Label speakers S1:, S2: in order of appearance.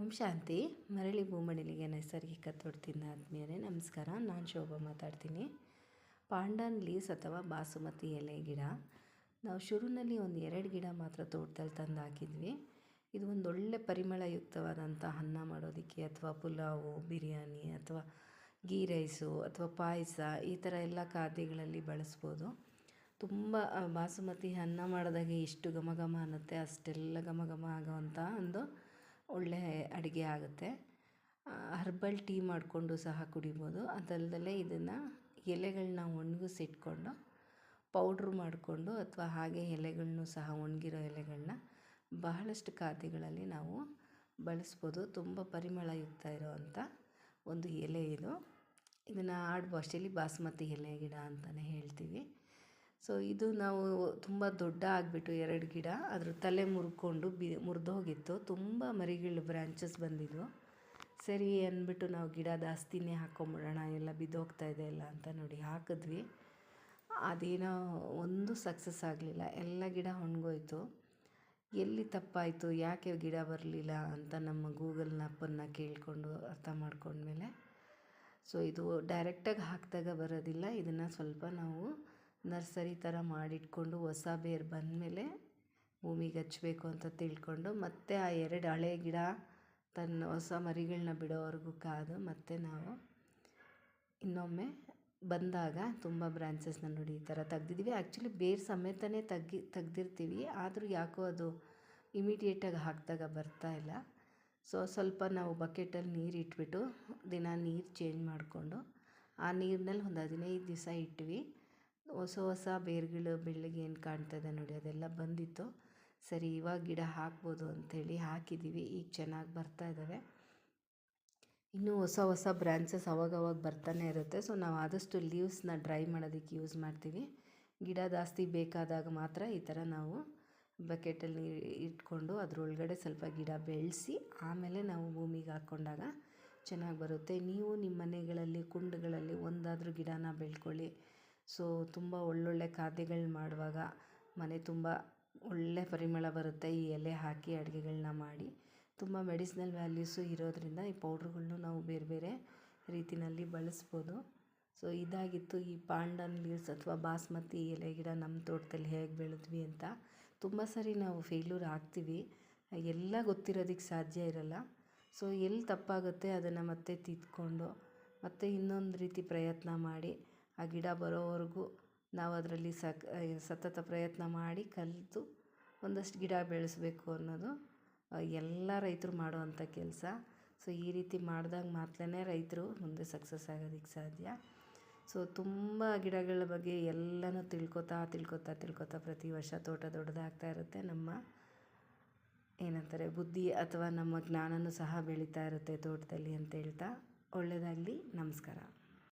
S1: ಓಂ ಶಾಂತಿ. ಮರಳಿ ಭೂಮಣಿಲಿಗೆ ನೈಸರ್ಗಿಕ ತೊಡ್ತಿಂದ ಆತ್ಮೀಯರೇ, ನಮಸ್ಕಾರ. ನಾನು ಶೋಭಾ ಮಾತಾಡ್ತೀನಿ. ಪಾಂಡನ್ ಲೀಸ್ ಅಥವಾ ಬಾಸುಮತಿ ಎಲೆ ಗಿಡ. ನಾವು ಶುರುವಿನಲ್ಲಿ ಒಂದು ಎರಡು ಗಿಡ ಮಾತ್ರ ತೋಟದಲ್ಲಿ ತಂದು ಹಾಕಿದ್ವಿ. ಇದು ಒಂದು ಒಳ್ಳೆ ಪರಿಮಳಯುಕ್ತವಾದಂಥ ಅನ್ನ ಮಾಡೋದಕ್ಕೆ ಅಥವಾ ಪುಲಾವು, ಬಿರಿಯಾನಿ ಅಥವಾ ಗೀ ರೈಸು ಅಥವಾ ಪಾಯಸ ಈ ಥರ ಎಲ್ಲ ಖಾದ್ಯಗಳಲ್ಲಿ ಬಳಸ್ಬೋದು. ತುಂಬ ಬಾಸುಮತಿ ಅನ್ನ ಮಾಡಿದಾಗ ಎಷ್ಟು ಘಮ ಘಮ ಅನ್ನತ್ತೆ. ಅಷ್ಟೆಲ್ಲ ಘಮ ಘಮ ಆಗೋವಂಥ ಒಂದು ಒಳ್ಳೆ ಅಡುಗೆ ಆಗುತ್ತೆ. ಹರ್ಬಲ್ ಟೀ ಮಾಡಿಕೊಂಡು ಸಹ ಕುಡಿಬೋದು. ಅದಲ್ದಲೆ ಇದನ್ನು ಎಲೆಗಳನ್ನ ಒಣಗಿಸಿಟ್ಕೊಂಡು ಪೌಡ್ರ್ ಮಾಡಿಕೊಂಡು ಅಥವಾ ಹಾಗೆ ಎಲೆಗಳನ್ನು ಸಹ ಒಣಗಿರೋ ಎಲೆಗಳನ್ನ ಬಹಳಷ್ಟು ಖಾದ್ಯಗಳಲ್ಲಿ ನಾವು ಬಳಸ್ಬೋದು. ತುಂಬ ಪರಿಮಳಯುಕ್ತ ಇರೋವಂಥ ಒಂದು ಎಲೆ ಇದು. ಇದನ್ನು ಆಡು ಭಾಷೆಯಲ್ಲಿ ಬಾಸ್ಮತಿ ಎಲೆ ಗಿಡ ಅಂತಲೇ ಹೇಳ್ತೀವಿ. ಸೊ ಇದು ನಾವು ತುಂಬ ದೊಡ್ಡ ಆಗಿಬಿಟ್ಟು ಎರಡು ಗಿಡ. ಅದ್ರ ತಲೆ ಮುರ್ಕೊಂಡು ಬಿ ಮುರಿದೋಗಿತ್ತು ತುಂಬ ಮರಿಗಳು ಬ್ರ್ಯಾಂಚಸ್ ಬಂದಿದ್ವು. ಸರಿ ಅಂದ್ಬಿಟ್ಟು ನಾವು ಗಿಡ ಜಾಸ್ತಿನೇ ಹಾಕೊಂಬಿಡೋಣ, ಎಲ್ಲ ಬಿದ್ದೋಗ್ತಾ ಇದೆ ಎಲ್ಲ ಅಂತ ನೋಡಿ ಹಾಕಿದ್ವಿ. ಅದೇನೋ ಒಂದು ಸಕ್ಸಸ್ ಆಗಲಿಲ್ಲ. ಎಲ್ಲ ಗಿಡ ಹೊಣ್ಗೋಯ್ತು ಎಲ್ಲಿ ತಪ್ಪಾಯಿತು? ಯಾಕೆ ಗಿಡ ಬರಲಿಲ್ಲ ಅಂತ ನಮ್ಮ ಗೂಗಲ್ ಮ್ಯಾಪನ್ನು ಕೇಳಿಕೊಂಡು ಅರ್ಥ ಮಾಡ್ಕೊಂಡ್ಮೇಲೆ. ಸೊ ಇದು ಡೈರೆಕ್ಟಾಗಿ ಹಾಕಿದಾಗ ಬರೋದಿಲ್ಲ. ಇದನ್ನು ಸ್ವಲ್ಪ ನಾವು ನರ್ಸರಿ ಥರ ಮಾಡಿಟ್ಕೊಂಡು ಹೊಸ ಬೇರು ಬಂದಮೇಲೆ ಭೂಮಿಗೆ ಹಚ್ಚಬೇಕು ಅಂತ ತಿಳ್ಕೊಂಡು ಮತ್ತೆ ಆ ಎರಡು ಹಳೆ ಗಿಡ ತನ್ನ ಹೊಸ ಮರಿಗಳನ್ನ ಬಿಡೋವರೆಗೂ ಕಾದು ಮತ್ತೆ ನಾವು ಇನ್ನೊಮ್ಮೆ ಬಂದಾಗ ತುಂಬ ಬ್ರಾಂಚಸ್ನ ನೋಡಿ ಈ ಥರ ತೆಗ್ದಿದ್ದೀವಿ. ಆ್ಯಕ್ಚುಲಿ ಬೇರು ಸಮೇತನೇ ತಗ್ಗಿ, ತೆಗ್ದಿರ್ತೀವಿ. ಆದರೂ ಯಾಕೋ ಅದು ಇಮಿಡಿಯೇಟಾಗಿ ಹಾಕಿದಾಗ ಬರ್ತಾ ಇಲ್ಲ. ಸೊ ಸ್ವಲ್ಪ ನಾವು ಬಕೆಟಲ್ಲಿ ನೀರು ಇಟ್ಬಿಟ್ಟು ದಿನ ನೀರು ಚೇಂಜ್ ಮಾಡಿಕೊಂಡು ಆ ನೀರಿನಲ್ಲಿ ಒಂದು ಹದಿನೈದು ದಿವಸ ಇಟ್ವಿ. ಹೊಸ ಹೊಸ ಬೇರುಗಳು ಬೆಳ್ಳಗೆ ಏನು ಕಾಣ್ತದೆ ನೋಡಿ, ಅದೆಲ್ಲ ಬಂದಿತ್ತು. ಸರಿ, ಇವಾಗ ಗಿಡ ಹಾಕ್ಬೋದು ಅಂಥೇಳಿ ಹಾಕಿದ್ದೀವಿ ಈಗ ಚೆನ್ನಾಗಿ ಬರ್ತಾ ಇದ್ದಾವೆ ಇನ್ನೂ ಹೊಸ ಹೊಸ ಬ್ರಾಂಚಸ್ ಅವಾಗವಾಗ ಬರ್ತಾನೆ ಇರುತ್ತೆ. ಸೊ ನಾವು ಆದಷ್ಟು ಲೀವ್ಸ್ನ ಡ್ರೈ ಮಾಡೋದಕ್ಕೆ ಯೂಸ್ ಮಾಡ್ತೀವಿ. ಗಿಡ ಜಾಸ್ತಿ ಬೇಕಾದಾಗ ಮಾತ್ರ ಈ ಥರ ನಾವು ಬಕೆಟಲ್ಲಿ ಇಟ್ಕೊಂಡು ಅದರೊಳಗಡೆ ಸ್ವಲ್ಪ ಗಿಡ ಬೆಳೆಸಿ ಆಮೇಲೆ ನಾವು ಭೂಮಿಗೆ ಹಾಕ್ಕೊಂಡಾಗ ಚೆನ್ನಾಗಿ ಬರುತ್ತೆ. ನೀವು ನಿಮ್ಮ ಮನೆಗಳಲ್ಲಿ, ಕುಂಡಗಳಲ್ಲಿ ಒಂದಾದರೂ ಗಿಡನ ಬೆಳ್ಕೊಳ್ಳಿ. ಸೊ ತುಂಬ ಒಳ್ಳೊಳ್ಳೆ ಖಾದ್ಯಗಳನ್ನ ಮಾಡುವಾಗ ಮನೆ ತುಂಬ ಒಳ್ಳೆ ಪರಿಮಳ ಬರುತ್ತೆ ಈ ಎಲೆ ಹಾಕಿ ಅಡುಗೆಗಳ್ನ ಮಾಡಿ. ತುಂಬ ಮೆಡಿಸ್ನಲ್ ವ್ಯಾಲ್ಯೂಸು ಇರೋದರಿಂದ ಈ ಪೌಡ್ರುಗಳ್ನು ನಾವು ಬೇರೆ ಬೇರೆ ರೀತಿಯಲ್ಲಿ ಬಳಸ್ಬೋದು. ಸೊ ಇದಾಗಿತ್ತು ಈ ಪಾಂಡನ್ ಲೀವ್ಸ್ ಅಥವಾ ಬಾಸ್ಮತಿ ಎಲೆ ಗಿಡ ನಮ್ಮ ತೋಟದಲ್ಲಿ ಹೇಗೆ ಬೆಳೆದ್ವಿ ಅಂತ. ತುಂಬ ಸರಿ ನಾವು ಫೇಲ್ಯೂರ್ ಆಗ್ತೀವಿ. ಎಲ್ಲ ಗೊತ್ತಿರೋದಕ್ಕೆ ಸಾಧ್ಯ ಇರಲ್ಲ. ಸೊ ಎಲ್ಲಿ ತಪ್ಪಾಗುತ್ತೆ ಅದನ್ನು ಮತ್ತೆ ತಿದ್ಕೊಂಡು ಮತ್ತೆ ಇನ್ನೊಂದು ರೀತಿ ಪ್ರಯತ್ನ ಮಾಡಿ. ಆ ಗಿಡ ಬರೋವರೆಗೂ ನಾವು ಅದರಲ್ಲಿ ಸಕ್ ಸತತ ಪ್ರಯತ್ನ ಮಾಡಿ ಕಲಿತು ಒಂದಷ್ಟು ಗಿಡ ಬೆಳೆಸಬೇಕು ಅನ್ನೋದು ಎಲ್ಲ ರೈತರು ಮಾಡುವಂಥ ಕೆಲಸ. ಸೊ, ಈ ರೀತಿ ಮಾಡಿದಾಗ ಮಾತ್ರನೇ ರೈತರು ಮುಂದೆ ಸಕ್ಸಸ್ ಆಗೋದಕ್ಕೆ ಸಾಧ್ಯ. ಸೊ, ತುಂಬ ಗಿಡಗಳ ಬಗ್ಗೆ ಎಲ್ಲನೂ ತಿಳ್ಕೊತಾ ತಿಳ್ಕೊತಾ ತಿಳ್ಕೊತಾ ಪ್ರತಿ ವರ್ಷ ತೋಟ ದೊಡ್ಡದಾಗ್ತಾ ಇರುತ್ತೆ. ನಮ್ಮ ಏನಂತಾರೆ, ಬುದ್ಧಿ ಅಥವಾ ನಮ್ಮ ಜ್ಞಾನನೂ ಸಹ ಬೆಳೀತಾ ಇರುತ್ತೆ ತೋಟದಲ್ಲಿ ಅಂತ ಹೇಳ್ತಾ, ಒಳ್ಳೆಯದಾಗಲಿ, ನಮಸ್ಕಾರ.